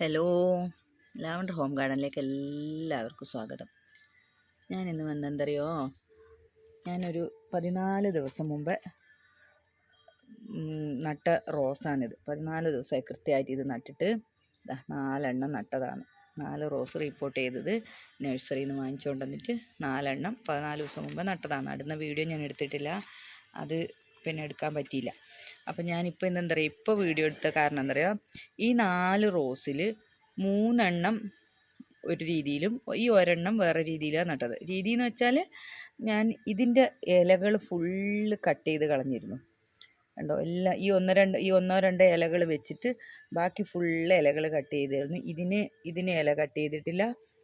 Hello lavender home ഗാർഡനിലേക്ക് എല്ലാവർക്കും സ്വാഗതം. ഞാൻ ഇന്ന് വന്നെന്തറിയോ? ഞാനൊരു പതിനാല് ദിവസം മുമ്പ് നട്ട റോസാണിത്. പതിനാല് ദിവസമായി കൃത്യമായിട്ട് ഇത് നട്ടിട്ട് നാലെണ്ണം നട്ടതാണ്. നാല് റോസ് റിപ്പോർട്ട് ചെയ്തത് നഴ്സറിയിൽ നിന്ന് വാങ്ങിച്ചുകൊണ്ട് വന്നിട്ട് നാലെണ്ണം പതിനാല് ദിവസം മുമ്പ് നട്ടതാണ്. നടുന്ന വീഡിയോ ഞാൻ എടുത്തിട്ടില്ല. അത് പിന്നെ എടുക്കാൻ പറ്റിയില്ല. അപ്പം ഞാനിപ്പോൾ ഇന്നെന്താ പറയുക ഇപ്പോൾ വീഡിയോ എടുത്ത കാരണം എന്താ പറയുക ഈ നാല് റോസിൽ മൂന്നെണ്ണം ഒരു രീതിയിലും ഈ ഒരെണ്ണം വേറെ രീതിയിലാണ് നട്ടത്. രീതി എന്ന് വെച്ചാൽ ഞാൻ ഇതിന്റെ ഇലകൾ ഫുള്ള് കട്ട് ചെയ്ത് കളഞ്ഞിരുന്നു. കണ്ടോ? എല്ലാ ഈ ഒന്നോ രണ്ട് ഈ ഒന്നോ രണ്ടോ ഇലകൾ വെച്ചിട്ട് ബാക്കി ഫുള്ള് ഇലകൾ കട്ട് ചെയ്തിരുന്നു. ഇതിന് ഇതിന് ഇല കട്ട് ചെയ്തിട്ടില്ല.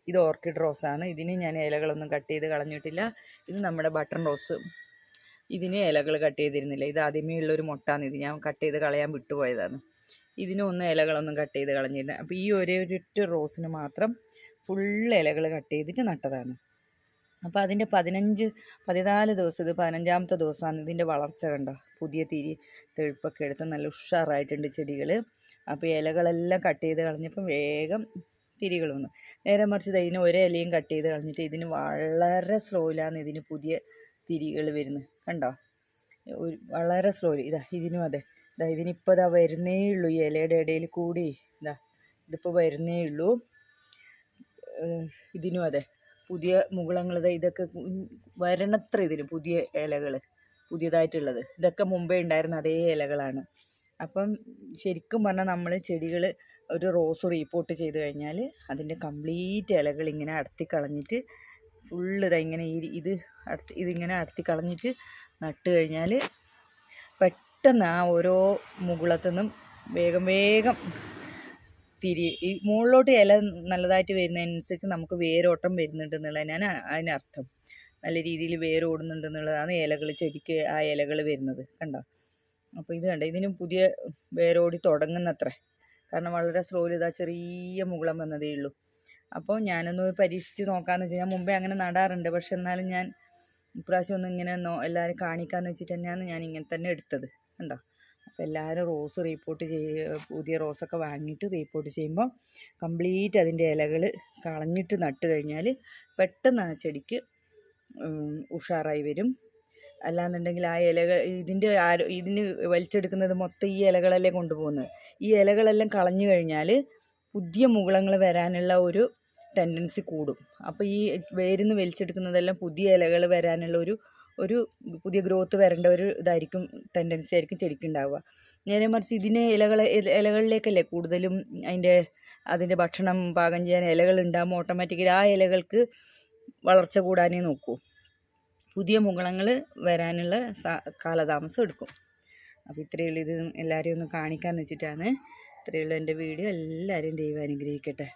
ഇത് ഓർക്കിഡ് റോസാണ്. ഇതിന് ഞാൻ ഇലകളൊന്നും കട്ട് ചെയ്ത് കളഞ്ഞിട്ടില്ല. ഇത് നമ്മുടെ ബട്ടൺ റോസ്. ഇതിന് ഇലകൾ കട്ട് ചെയ്തിരുന്നില്ല. ഇത് ആദ്യമേ ഉള്ളൊരു മുട്ടാണ് ഇത് ഞാൻ കട്ട് ചെയ്ത് കളയാൻ വിട്ടുപോയതാണ്. ഇതിനൊന്നും ഇലകളൊന്നും കട്ട് ചെയ്ത് കളഞ്ഞില്ല. അപ്പോൾ ഈ ഒരേ ഒരൊറ്റ റോസിന് മാത്രം ഫുൾ ഇലകൾ കട്ട് ചെയ്തിട്ട് നട്ടതാണ്. അപ്പോൾ അതിന്റെ പതിനഞ്ച് പതിനാല് ദിവസം ഇത് പതിനഞ്ചാമത്തെ ദിവസമാണ് ഇതിന്റെ വളർച്ച കണ്ടോ? പുതിയ തിരി തെഴുപ്പൊക്കെ എടുത്ത് നല്ല ഉഷാറായിട്ടുണ്ട് ചെടികൾ അപ്പോൾ ഇലകളെല്ലാം കട്ട് ചെയ്ത് കളഞ്ഞപ്പം വേഗം തിരികൾ വന്നു. നേരെ മറിച്ച് ഇതിന് ഒരു ഇലയും കട്ട് ചെയ്ത് കളഞ്ഞിട്ട് ഇതിന് വളരെ സ്ലോയിലാണ് ഇതിന് പുതിയ തിരികൾ വരുന്നു. കണ്ടോ? ഒരു വളരെ സ്ലോ ഇതാ ഇതിനും അതെ. ഇതാ ഇതിനിപ്പോൾ ഇതാ വരുന്നേ ഉള്ളൂ. ഈ ഇലയുടെ ഇടയിൽ കൂടി. ഇതാ ഇതിപ്പോൾ വരുന്നേ ഉള്ളൂ. ഇതിനും അതെ. പുതിയ മുകുളങ്ങൾ ഇതാ ഇതൊക്കെ വരണത്ര ഇതിന് പുതിയ ഇലകൾ പുതിയതായിട്ടുള്ളത്. ഇതൊക്കെ മുമ്പേ ഉണ്ടായിരുന്ന അതേ ഇലകളാണ്. അപ്പം ശരിക്കും പറഞ്ഞാൽ നമ്മൾ ചെടികൾ ഒരു റോസ് റീപ്പോർട്ട് ചെയ്ത് കഴിഞ്ഞാൽ അതിന്റെ കംപ്ലീറ്റ് ഇലകൾ ഇങ്ങനെ അടത്തി കളഞ്ഞിട്ട് ഫുള്ള് ഇതാ ഇങ്ങനെ ഈ ഇത് അടത്തി ഇതിങ്ങനെ അടത്തി കളഞ്ഞിട്ട് നട്ട് കഴിഞ്ഞാൽ പെട്ടെന്ന് ആ ഓരോ മുകളത്തു നിന്നും വേഗം വേഗം തിരി ഈ മുകളിലോട്ട് ഇല നല്ലതായിട്ട് വരുന്നതനുസരിച്ച് നമുക്ക് വേരോട്ടം വരുന്നുണ്ട് എന്നുള്ളതിനാണ് അതിനർത്ഥം. നല്ല രീതിയിൽ വേരോടുന്നുണ്ട് എന്നുള്ളതാണ് ഇലകൾ ചെടിക്ക് ആ ഇലകൾ വരുന്നത് കണ്ടോ? അപ്പോൾ ഇത് കണ്ടോ? ഇതിനും പുതിയ വേരോടി തുടങ്ങുന്നത്രേ. കാരണം വളരെ സ്ലോയിൽ ഇതാ ചെറിയ മുകുളം വന്നതേ ഉള്ളൂ. അപ്പോൾ ഞാനൊന്ന് പരീക്ഷിച്ച് നോക്കാമെന്ന് വെച്ചാൽ ഞാൻ മുമ്പേ അങ്ങനെ നടാറുണ്ട്. പക്ഷെ എന്നാലും ഞാൻ ഇപ്രാവശ്യം ഒന്ന് ഇങ്ങനെ നോ എല്ലാവരും കാണിക്കാമെന്ന് വെച്ചിട്ട് തന്നെയാണ് ഞാൻ ഇങ്ങനെ തന്നെ എടുത്തത്. കണ്ടോ? അപ്പോൾ എല്ലാവരും റോസ് റീപ്പോർട്ട് ചെയ്യ പുതിയ റോസൊക്കെ വാങ്ങിയിട്ട് റീപ്പോർട്ട് ചെയ്യുമ്പോൾ കംപ്ലീറ്റ് അതിന്റെ ഇലകൾ കളഞ്ഞിട്ട് നട്ട് കഴിഞ്ഞാൽ പെട്ടെന്ന് ആ ചെടിക്ക് ഉഷാറായി വരും. അല്ലാന്നുണ്ടെങ്കിൽ ആ ഇലകൾ ഇതിന്റെ ആരോ ഇതിന് വലിച്ചെടുക്കുന്നത് മൊത്തം ഈ ഇലകളല്ലേ കൊണ്ടുപോകുന്നത്? ഈ ഇലകളെല്ലാം കളഞ്ഞു കഴിഞ്ഞാൽ പുതിയ മുകുളങ്ങൾ വരാനുള്ള ഒരു ടെൻഡൻസി കൂടും. അപ്പോൾ ഈ വേരിന്ന് വലിച്ചെടുക്കുന്നതെല്ലാം പുതിയ ഇലകൾ വരാനുള്ള ഒരു ഒരു പുതിയ ഗ്രോത്ത് വരേണ്ട ഒരു ഇതായിരിക്കും ടെൻഡൻസി ആയിരിക്കും ചെടിക്ക് ഉണ്ടാവുക നേരെ മറിച്ച് ഇതിനെ ഇലകൾ ഇലകളിലേക്കല്ലേ കൂടുതലും അതിന്റെ അതിന്റെ ഭക്ഷണം പാകം ചെയ്യാൻ ഇലകൾ ഉണ്ടാകുമ്പോൾ ഓട്ടോമാറ്റിക്കലി ആ ഇലകൾക്ക് വളർച്ച കൂടാനേ നോക്കൂ. പുതിയ മുകളങ്ങൾ വരാനുള്ള കാലതാമസം എടുക്കും. അപ്പോൾ ഇത്രയേ ഉള്ളൂ. ഇത് എല്ലാവരെയും ഒന്ന് കാണിക്കാമെന്ന് വെച്ചിട്ടാണ്. ഇത്രയേ ഉള്ളൂ എന്റെ വീഡിയോ. എല്ലാവരെയും ദൈവം അനുഗ്രഹിക്കട്ടെ.